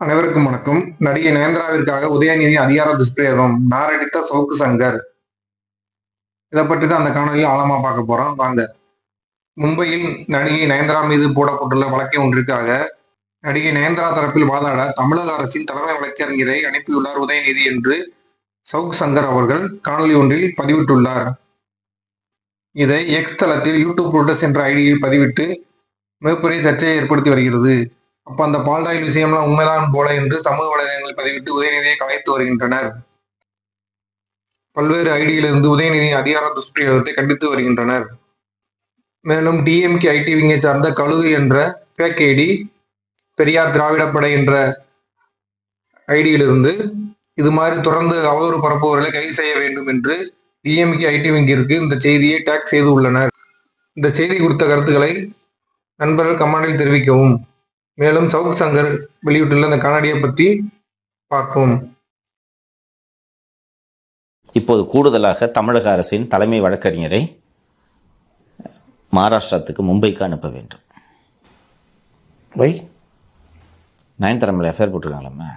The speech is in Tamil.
அனைவருக்கும் வணக்கம். நடிகை நயன்தாராவிற்காக உதயநிதி அதிகார துஷ்பிரயோகம் நாரடித்த சவுக்கு சங்கர். இதை பற்றி தான் அந்த காணொலியில் ஆழமா பார்க்க போறோம். வாங்க. மும்பையில் நடிகை நயன்தாரா மீது போடப்பட்டுள்ள வழக்கை ஒன்றிற்காக நடிகை நயன்தாரா தரப்பில் வாதாட தமிழக அரசின் தலைமை வழக்கறிஞரை அனுப்பியுள்ளார் உதயநிதி என்று சவுக் சங்கர் அவர்கள் காணொலி ஒன்றில் பதிவிட்டுள்ளார். இதை எக்ஸ் தளத்தில் யூடியூப் புரோட்டஸ் என்ற ஐடியில் பதிவிட்டு மிகப்பெரிய சர்ச்சையை ஏற்படுத்தி வருகிறது. அப்ப அந்த பால்டாயில் விஷயம்லாம் உண்மைதான் போல என்று சமூக வலைதளங்களில் பதிவிட்டு உதயநிதியை கலைத்து வருகின்றனர். பல்வேறு ஐடியிலிருந்து உதயநிதி அதிகார துஷ்பிரயோகத்தை கண்டித்து வருகின்றனர். மேலும் டிஎம்கே ஐடி விங்கை சார்ந்த கழுகு என்ற பேக் ஐடி பெரியார் திராவிடப்படை என்ற ஐடியிலிருந்து இது மாதிரி தொடர்ந்து அவதூறு பரப்புவர்களை கைது செய்ய வேண்டும் என்று டிஎம்கே ஐடி விங்கிற்கு இந்த செய்தியை டேக் செய்து உள்ளனர். இந்த செய்தி குறித்த கருத்துக்களை நண்பர்கள் கமெண்டில் தெரிவிக்கவும். மேலும் சவுக் சங்கர் வெளியிட்டுள்ள இந்த கண்ணாடியை பற்றி பார்க்கவும் இப்போது கூடுதலாக தமிழக அரசின் தலைமை வழக்கறிஞரை மகாராஷ்டிரத்துக்கு மும்பைக்கு அனுப்ப வேண்டும். வை. நயன்தாரா மேலே எஃப்ஐஆர் போட்டிருக்காங்களாமே